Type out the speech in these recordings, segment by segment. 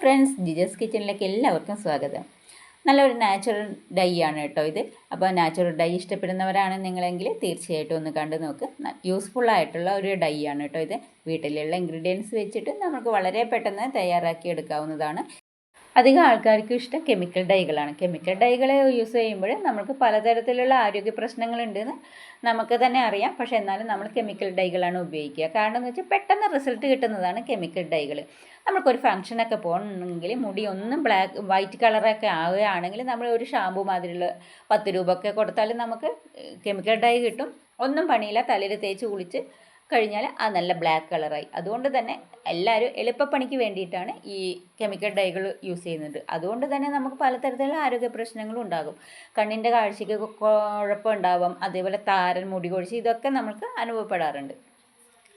Friends ജിജസ് കിച്ചണിലേക്ക് എല്ലാവർക്കും സ്വാഗതം. നല്ലൊരു നാച്ചുറൽ ഡൈ ആണ് കേട്ടോ ഇത്. അപ്പോൾ നാച്ചുറൽ ഡൈ ഇഷ്ടപ്പെടുന്നവരാണ് നിങ്ങളെങ്കിൽ തീർച്ചയായിട്ടും ഒന്ന് കണ്ടു നോക്ക്. യൂസ്ഫുൾ ആയിട്ടുള്ള ഒരു ഡൈ ആണ് കേട്ടോ ഇത്. വീട്ടിലുള്ള ഇൻഗ്രീഡിയൻസ് വെച്ചിട്ട് നമുക്ക് വളരെ പെട്ടെന്ന് തയ്യാറാക്കി എടുക്കാവുന്നതാണ്. അധികം ആൾക്കാർക്കും ഇഷ്ടം കെമിക്കൽ ഡൈകളാണ്. കെമിക്കൽ ഡൈകളെ യൂസ് ചെയ്യുമ്പോൾ നമുക്ക് പലതരത്തിലുള്ള ആരോഗ്യ പ്രശ്നങ്ങളുണ്ടെന്ന് നമുക്ക് തന്നെ അറിയാം. പക്ഷേ എന്നാലും നമ്മൾ കെമിക്കൽ ഡൈകളാണ് ഉപയോഗിക്കുക. കാരണം എന്ന് വെച്ചാൽ പെട്ടെന്ന് റിസൾട്ട് കിട്ടുന്നതാണ് കെമിക്കൽ ഡൈകൾ നമുക്കൊരു ഫംഗ്ഷനൊക്കെ പോകണമെങ്കിൽ മുടി ഒന്നും ബ്ലാക്ക് വൈറ്റ് കളറൊക്കെ ആവുകയാണെങ്കിൽ നമ്മൾ ഒരു ഷാമ്പു മാതിരിയുള്ള പത്ത് രൂപ ഒക്കെ കൊടുത്താൽ നമുക്ക് കെമിക്കൽ ഡൈ കിട്ടും. ഒന്നും പണിയില്ല. തലയിൽ തേച്ച് കുളിച്ച് കഴിഞ്ഞാൽ ആ നല്ല ബ്ലാക്ക് കളറായി അതുകൊണ്ട് തന്നെ എല്ലാവരും എളുപ്പപ്പണിക്ക് വേണ്ടിയിട്ടാണ് ഈ കെമിക്കൽ ഡൈകൾ യൂസ് ചെയ്യുന്നത്. അതുകൊണ്ട് തന്നെ നമുക്ക് പലതരത്തിലുള്ള ആരോഗ്യ പ്രശ്നങ്ങളും ഉണ്ടാകും. കണ്ണിന്റെ കാഴ്ചയ്ക്ക് കുഴപ്പമുണ്ടാവും. അതേപോലെ താരൻ മുടി കൊഴിച്ച് ഇതൊക്കെ നമുക്ക് അനുഭവപ്പെടാറുണ്ട്.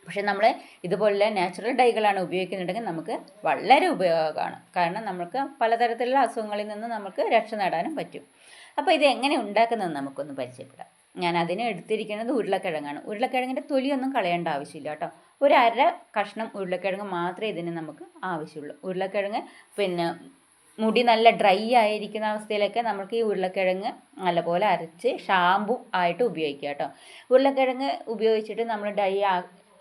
പക്ഷേ നമ്മൾ ഇതുപോലുള്ള നാച്ചുറൽ ഡൈകളാണ് ഉപയോഗിക്കുന്നുണ്ടെങ്കിൽ നമുക്ക് വളരെ ഉപയോഗമാണ്. കാരണം നമുക്ക് പലതരത്തിലുള്ള അസുഖങ്ങളിൽ നിന്ന് നമുക്ക് രക്ഷ നേടാനും പറ്റും. അപ്പോൾ ഇത് എങ്ങനെ ഉണ്ടാക്കുന്നതെന്ന് നമുക്കൊന്ന് പരിചയപ്പെടാം. ഞാൻ അതിന് എടുത്തിരിക്കുന്നത് ഉരുളക്കിഴങ്ങാണ്. ഉരുളക്കിഴങ്ങിന്റെ തൊലിയൊന്നും കളയേണ്ട ആവശ്യമില്ല കേട്ടോ. ഒരു അര കഷ്ണം ഉരുളക്കിഴങ്ങ് മാത്രമേ ഇതിന് നമുക്ക് ആവശ്യമുള്ളൂ. ഉരുളക്കിഴങ്ങ് പിന്നെ മുടി നല്ല ഡ്രൈ ആയിരിക്കുന്ന അവസ്ഥയിലൊക്കെ നമുക്ക് ഈ ഉരുളക്കിഴങ്ങ് നല്ലപോലെ അരച്ച് ഷാമ്പു ആയിട്ട് ഉപയോഗിക്കുക കേട്ടോ. ഉരുളക്കിഴങ്ങ് ഉപയോഗിച്ചിട്ട് നമ്മൾ ഡൈ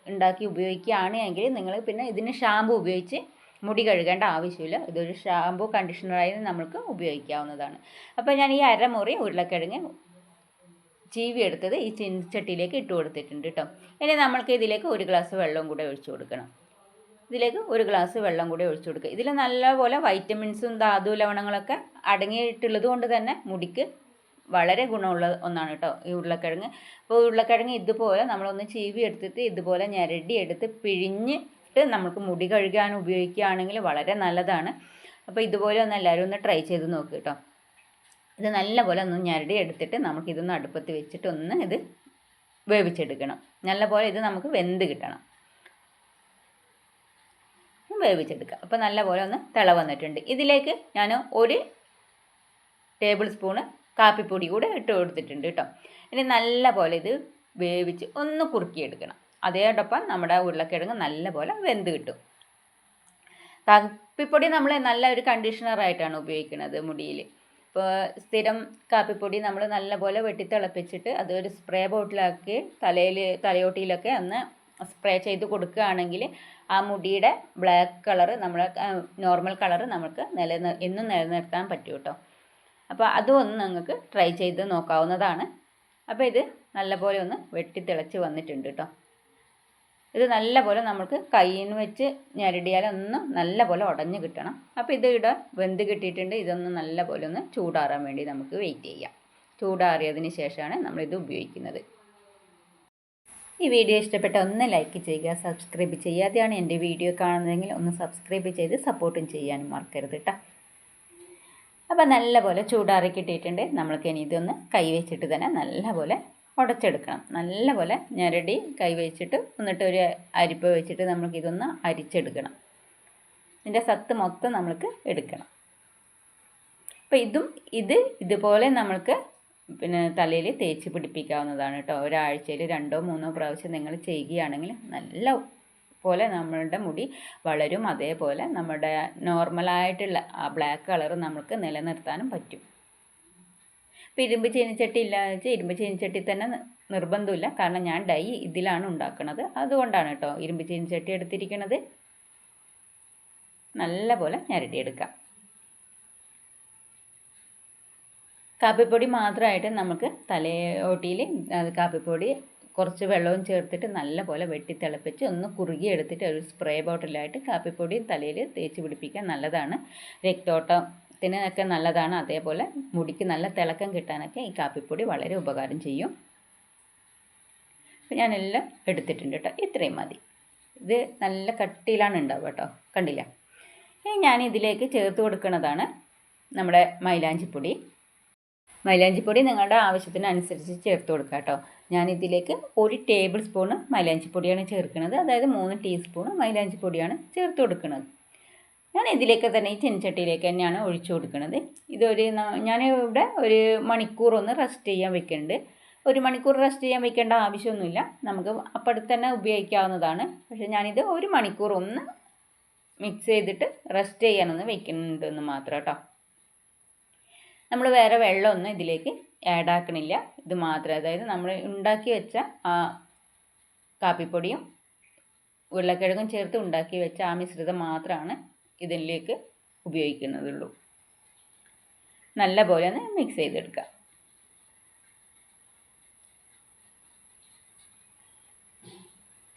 ഉണ്ടാക്കി ഉപയോഗിക്കുകയാണ് എങ്കിൽ നിങ്ങൾ പിന്നെ ഇതിന് ഷാമ്പു ഉപയോഗിച്ച് മുടി കഴുകേണ്ട ആവശ്യമില്ല. ഇതൊരു ഷാമ്പു കണ്ടീഷണറായി നമ്മൾക്ക് ഉപയോഗിക്കാവുന്നതാണ്. അപ്പോൾ ഞാൻ ഈ അരമുറി ഉരുളക്കിഴങ്ങ് ചീവി എടുത്തത് ഈ ചീനച്ചട്ടിയിലേക്ക് ഇട്ട് കൊടുത്തിട്ടുണ്ട് കേട്ടോ ഇനി നമ്മൾക്ക് ഇതിലേക്ക് ഒരു ഗ്ലാസ് വെള്ളം കൂടെ ഒഴിച്ചു കൊടുക്കണം. ഇതിലേക്ക് ഒരു ഗ്ലാസ് വെള്ളം കൂടി ഒഴിച്ചു കൊടുക്കുക. ഇതിൽ നല്ലപോലെ വൈറ്റമിൻസും ധാതു ലവണങ്ങളൊക്കെ അടങ്ങിയിട്ടുള്ളത് കൊണ്ട് തന്നെ മുടിക്ക് വളരെ ഗുണമുള്ള ഒന്നാണ് കേട്ടോ ഈ ഉരുളക്കിഴങ്ങ്. അപ്പോൾ ഉരുളക്കിഴങ്ങ് ഇതുപോലെ നമ്മളൊന്ന് ചീവി എടുത്തിട്ട് ഇതുപോലെ ഞരടി എടുത്ത് പിഴിഞ്ഞിട്ട് നമുക്ക് മുടി കഴുകാൻ ഉപയോഗിക്കുകയാണെങ്കിൽ വളരെ നല്ലതാണ്. അപ്പോൾ ഇതുപോലെ ഒന്ന് എല്ലാവരും ഒന്ന് ട്രൈ ചെയ്ത് നോക്കുക കേട്ടോ ഇത് നല്ലപോലെ ഒന്ന് ഞരടി എടുത്തിട്ട് നമുക്ക് ഇതൊന്ന് അടുപ്പത്ത് വെച്ചിട്ട് ഒന്ന് ഇത് വേവിച്ചെടുക്കണം. നല്ലപോലെ ഇത് നമുക്ക് വെന്ത് കിട്ടണം. വേവിച്ചെടുക്കുക അപ്പോൾ നല്ലപോലെ ഒന്ന് തിള വന്നിട്ടുണ്ട്. ഇതിലേക്ക് ഞാൻ ഒരു ടേബിൾ സ്പൂണ് കാപ്പിപ്പൊടി കൂടെ ഇട്ട് കൊടുത്തിട്ടുണ്ട് കേട്ടോ. ഇനി നല്ലപോലെ ഇത് വേവിച്ച് ഒന്ന് കുറുക്കിയെടുക്കണം. അതേടൊപ്പം നമ്മുടെ ഉരുളക്കിഴങ്ങ് നല്ലപോലെ വെന്ത് കിട്ടും. കാപ്പിപ്പൊടി നമ്മൾ നല്ല ഒരു കണ്ടീഷണറായിട്ടാണ് ഉപയോഗിക്കുന്നത് മുടിയിൽ ഇപ്പോൾ സ്ഥിരം കാപ്പിപ്പൊടി നമ്മൾ നല്ലപോലെ വെട്ടിത്തിളപ്പിച്ചിട്ട് ഒരു സ്പ്രേ ബോട്ടിലാക്കി തലയിൽ തലയോട്ടിയിലൊക്കെ ഒന്ന് സ്പ്രേ ചെയ്ത് കൊടുക്കുകയാണെങ്കിൽ ആ മുടിയുടെ ബ്ലാക്ക് കളറ് നമ്മൾ നോർമൽ കളറ് നമുക്ക് നിലനിർ എന്നും നിലനിർത്താൻ പറ്റും കേട്ടോ അപ്പോൾ അതും നിങ്ങൾക്ക് ട്രൈ ചെയ്ത് നോക്കാവുന്നതാണ്. അപ്പോൾ ഇത് നല്ലപോലെ ഒന്ന് വെട്ടിത്തിളച്ച് വന്നിട്ടുണ്ട് കേട്ടോ ഇത് നല്ലപോലെ നമുക്ക് കയ്യിൽ വെച്ച് ഞെരടിയാൽ ഒന്ന് നല്ലപോലെ ഉടഞ്ഞ് കിട്ടണം. അപ്പോൾ ഇത് ഇവിടെ വെന്ത് കിട്ടിയിട്ടുണ്ട്. ഇതൊന്ന് നല്ലപോലെ ഒന്ന് ചൂടാറാൻ വേണ്ടി നമുക്ക് വെയിറ്റ് ചെയ്യാം. ചൂടാറിയതിന് ശേഷമാണ് നമ്മളിത് ഉപയോഗിക്കുന്നത്. ഈ വീഡിയോ ഇഷ്ടപ്പെട്ട ഒന്ന് ലൈക്ക് ചെയ്യുക സബ്സ്ക്രൈബ് ചെയ്യാതെയാണ് എന്റെ വീഡിയോ കാണുന്നതെങ്കിൽ ഒന്ന് സബ്സ്ക്രൈബ് ചെയ്ത് സപ്പോർട്ടും ചെയ്യാനും മറക്കരുത് കേട്ടോ അപ്പോൾ നല്ലപോലെ ചൂടാറി കിട്ടിയിട്ടുണ്ട്. നമ്മൾക്ക് ഇനി ഇതൊന്ന് കൈ വെച്ചിട്ട് തന്നെ നല്ലപോലെ ഉടച്ചെടുക്കണം. നല്ലപോലെ ഞെരടി കൈ വെച്ചിട്ട് എന്നിട്ട് ഒരു അരിപ്പ വെച്ചിട്ട് നമുക്ക് ഇതൊന്ന് അരിച്ചെടുക്കണം. ഇതിന്റെ സത്ത് മൊത്തം നമ്മൾക്ക് എടുക്കണം. അപ്പോൾ ഇതും ഇത് ഇതുപോലെ നമ്മൾക്ക് പിന്നെ തലയിൽ തേച്ച് പിടിപ്പിക്കാവുന്നതാണ് കേട്ടോ. ഒരാഴ്ചയിൽ രണ്ടോ മൂന്നോ പ്രാവശ്യം നിങ്ങൾ ചെയ്യുകയാണെങ്കിൽ നല്ല പോലെ നമ്മളുടെ മുടി വളരും. അതേപോലെ നമ്മുടെ നോർമലായിട്ടുള്ള ആ ബ്ലാക്ക് കളർ നമുക്ക് നിലനിർത്താനും പറ്റും. ഇപ്പോൾ ഇരുമ്പ് ചീനിച്ചട്ടി ഇല്ലാന്ന് വെച്ചാൽ ഇരുമ്പ് ചീനിച്ചട്ടി തന്നെ നിർബന്ധമില്ല. കാരണം ഞാൻ ഡൈ ഇതിലാണ് ഉണ്ടാക്കുന്നത് അതുകൊണ്ടാണ് കേട്ടോ ഇരുമ്പ് ചീനിച്ചട്ടി എടുത്തിരിക്കുന്നത് നല്ല പോലെ ഞരടിയെടുക്കാം. കാപ്പിപ്പൊടി മാത്രമായിട്ട് നമുക്ക് തലയോട്ടിയിൽ കാപ്പിപ്പൊടി കുറച്ച് വെള്ളവും ചേർത്തിട്ട് നല്ലപോലെ വെട്ടി തിളപ്പിച്ച് ഒന്ന് കുറുകി എടുത്തിട്ട് ഒരു സ്പ്രേ ബോട്ടിലായിട്ട് കാപ്പിപ്പൊടിയും തലയിൽ തേച്ച് പിടിപ്പിക്കാൻ നല്ലതാണ്. രക്തോട്ടത്തിനൊക്കെ നല്ലതാണ്. അതേപോലെ മുടിക്ക് നല്ല തിളക്കം കിട്ടാനൊക്കെ ഈ കാപ്പിപ്പൊടി വളരെ ഉപകാരം ചെയ്യും. അപ്പം ഞാനെല്ലാം എടുത്തിട്ടുണ്ട് കേട്ടോ. ഇത്രയും മതി. ഇത് നല്ല കട്ടിയിലാണ് ഉണ്ടാവുക കേട്ടോ. കണ്ടില്ല? ഇനി ഞാൻ ഇതിലേക്ക് ചേർത്ത് കൊടുക്കുന്നതാണ് നമ്മുടെ മൈലാഞ്ചിപ്പൊടി. മൈലാഞ്ചിപ്പൊടി നിങ്ങളുടെ ആവശ്യത്തിനനുസരിച്ച് ചേർത്ത് കൊടുക്കുക കേട്ടോ. ഞാനിതിലേക്ക് ഒരു ടേബിൾ സ്പൂണ് മൈലാഞ്ചിപ്പൊടിയാണ് ചേർക്കുന്നത്. അതായത് മൂന്ന് ടീസ്പൂണ് മൈലാഞ്ചിപ്പൊടിയാണ് ചേർത്ത് കൊടുക്കുന്നത്. ഞാൻ ഇതിലേക്ക് തന്നെ ഈ ചെനിച്ചട്ടിയിലേക്ക് തന്നെയാണ് ഒഴിച്ചു കൊടുക്കുന്നത്. ഇതൊരു ഞാൻ ഇവിടെ ഒരു മണിക്കൂർ ഒന്ന് റെസ്റ്റ് ചെയ്യാൻ വെക്കുന്നുണ്ട്. ഒരു മണിക്കൂർ റെസ്റ്റ് ചെയ്യാൻ വെക്കേണ്ട ആവശ്യമൊന്നുമില്ല. നമുക്ക് അപ്പോഴത്തെ തന്നെ ഉപയോഗിക്കാവുന്നതാണ്. പക്ഷേ ഞാനിത് ഒരു മണിക്കൂർ ഒന്ന് മിക്സ് ചെയ്തിട്ട് റെസ്റ്റ് ചെയ്യാനൊന്ന് വെക്കുന്നുണ്ടെന്ന് മാത്രം കേട്ടോ. നമ്മൾ വേറെ വെള്ളമൊന്നും ഇതിലേക്ക് ആഡ് ആക്കണില്ല ഇത് മാത്രം. അതായത് നമ്മൾ ഉണ്ടാക്കി വെച്ച ആ കാപ്പിപ്പൊടിയും ഉരുളക്കിഴങ്ങും ചേർത്ത് ഉണ്ടാക്കി വെച്ച ആ മിശ്രിതം മാത്രമാണ് ഇതിലേക്ക് ഉപയോഗിക്കുന്നതുള്ളൂ. നല്ല പോലെ ഒന്ന് മിക്സ് ചെയ്തെടുക്കുക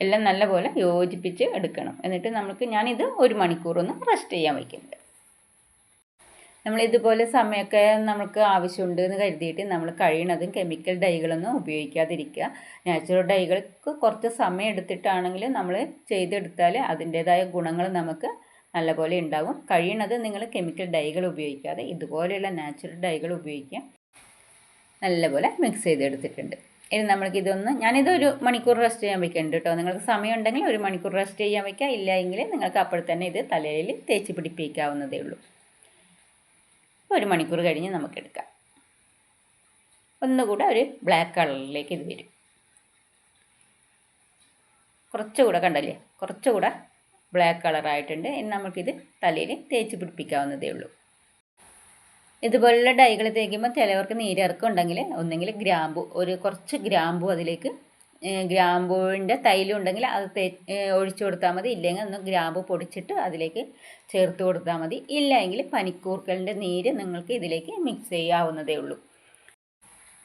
എല്ലാം നല്ലപോലെ യോജിപ്പിച്ച് എടുക്കണം. എന്നിട്ട് നമുക്ക് ഞാനിത് ഒരു മണിക്കൂറൊന്ന് റെസ്റ്റ് ചെയ്യാൻ വയ്ക്കുന്നുണ്ട് നമ്മൾ ഇതുപോലെ സമയമൊക്കെ നമുക്ക് ആവശ്യമുണ്ട് എന്ന് കരുതിയിട്ട് നമ്മൾ കഴിയണതും കെമിക്കൽ ഡൈകളൊന്നും ഉപയോഗിക്കാതിരിക്കുക. നാച്ചുറൽ ഡൈകൾക്ക് കുറച്ച് സമയം എടുത്തിട്ടാണെങ്കിൽ നമ്മൾ ചെയ്തെടുത്താൽ അതിന്റേതായ ഗുണങ്ങൾ നമുക്ക് നല്ലപോലെ ഉണ്ടാകും കഴിയണത് നിങ്ങൾ കെമിക്കൽ ഡൈകൾ ഉപയോഗിക്കാതെ ഇതുപോലെയുള്ള നാച്ചുറൽ ഡൈകൾ ഉപയോഗിക്കുക. നല്ലപോലെ മിക്സ് ചെയ്തെടുത്തിട്ടുണ്ട്. ഇനി നമ്മൾക്ക് ഇതൊന്ന് ഒരു മണിക്കൂർ റെസ്റ്റ് ചെയ്യാൻ വെക്കുന്നുണ്ട് കേട്ടോ നിങ്ങൾക്ക് സമയം ഉണ്ടെങ്കിൽ ഒരു മണിക്കൂർ റെസ്റ്റ് ചെയ്യാൻ വയ്ക്കുക ഇല്ല എങ്കിൽ നിങ്ങൾക്ക് അപ്പോൾ തന്നെ ഇത് തലയിൽ തേച്ച് പിടിപ്പിക്കാവുന്നതേ ഉള്ളൂ. ഒരു മണിക്കൂർ കഴിഞ്ഞ് നമുക്കെടുക്കാം ഒന്നുകൂടെ ഒരു ബ്ലാക്ക് കളറിലേക്ക് ഇത് വരും. കുറച്ചുകൂടെ കണ്ടല്ലേ? കുറച്ചുകൂടെ ബ്ലാക്ക് കളറായിട്ടുണ്ട് ഇനി നമുക്കിത് തലയിൽ തേച്ച് പിടിപ്പിക്കാവുന്നതേ ഉള്ളൂ. ഇതുപോലുള്ള ഡൈകൾ തേക്കുമ്പോൾ ചിലവർക്ക് നീരിറക്കം ഉണ്ടെങ്കിൽ ഒന്നെങ്കിൽ ഗ്രാമ്പു ഒരു കുറച്ച് ഗ്രാമ്പു അതിലേക്ക് ഗ്രാമ്പൂവിന്റെ തൈലം ഉണ്ടെങ്കിൽ അത് തേ ഒഴിച്ചു കൊടുത്താൽ മതി. ഇല്ലെങ്കിൽ ഒന്ന് ഗ്രാമ്പു പൊടിച്ചിട്ട് അതിലേക്ക് ചേർത്ത് കൊടുത്താൽ മതി. ഇല്ലെങ്കിൽ പനിക്കൂർക്കലിന്റെ നീര് നിങ്ങൾക്ക് ഇതിലേക്ക് മിക്സ് ചെയ്യാവുന്നതേ ഉള്ളൂ.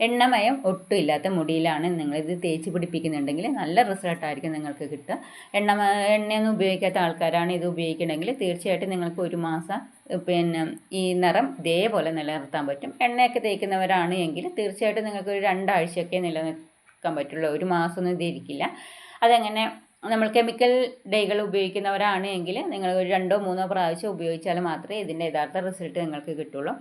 എണ്ണമയം ഒട്ടും ഇല്ലാത്ത മുടിയിലാണ് നിങ്ങളിത് തേച്ച് പിടിപ്പിക്കുന്നുണ്ടെങ്കിൽ നല്ല റിസൾട്ടായിരിക്കും നിങ്ങൾക്ക് കിട്ടുക. എണ്ണ എണ്ണയൊന്നും ഉപയോഗിക്കാത്ത ആൾക്കാരാണ് ഇത് ഉപയോഗിക്കണമെങ്കിൽ തീർച്ചയായിട്ടും നിങ്ങൾക്ക് ഒരു മാസം പിന്നെ ഈ നിറം ഇതേപോലെ നിലനിർത്താൻ പറ്റും. എണ്ണയൊക്കെ തേക്കുന്നവരാണ് എങ്കിൽ തീർച്ചയായിട്ടും നിങ്ങൾക്ക് ഒരു രണ്ടാഴ്ചയൊക്കെ നിലനിർത്താൻ പറ്റുള്ളൂ. ഒരു മാസമൊന്നും ഇതിരിക്കില്ല അതങ്ങനെ നമ്മൾ കെമിക്കൽ ഡൈകൾ ഉപയോഗിക്കുന്നവരാണ് എങ്കിൽ നിങ്ങൾ ഒരു രണ്ടോ മൂന്നോ പ്രാവശ്യം ഉപയോഗിച്ചാൽ മാത്രമേ ഇതിന്റെ യഥാർത്ഥ റിസൾട്ട് നിങ്ങൾക്ക് കിട്ടുള്ളൂ.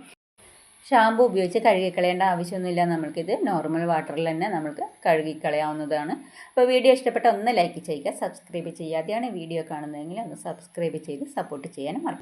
ഷാമ്പു ഉപയോഗിച്ച് കഴുകിക്കളയേണ്ട ആവശ്യമൊന്നുമില്ല. നമ്മൾക്കിത് നോർമൽ വാട്ടറിൽ തന്നെ നമുക്ക് കഴുകിക്കളയാവുന്നതാണ്. അപ്പോൾ വീഡിയോ ഇഷ്ടപ്പെട്ട ഒന്ന് ലൈക്ക് ചെയ്യുക സബ്സ്ക്രൈബ് ചെയ്യാതെയാണ് വീഡിയോ കാണുന്നതെങ്കിൽ ഒന്ന് സബ്സ്ക്രൈബ് ചെയ്ത് സപ്പോർട്ട് ചെയ്യാനും മറക്കും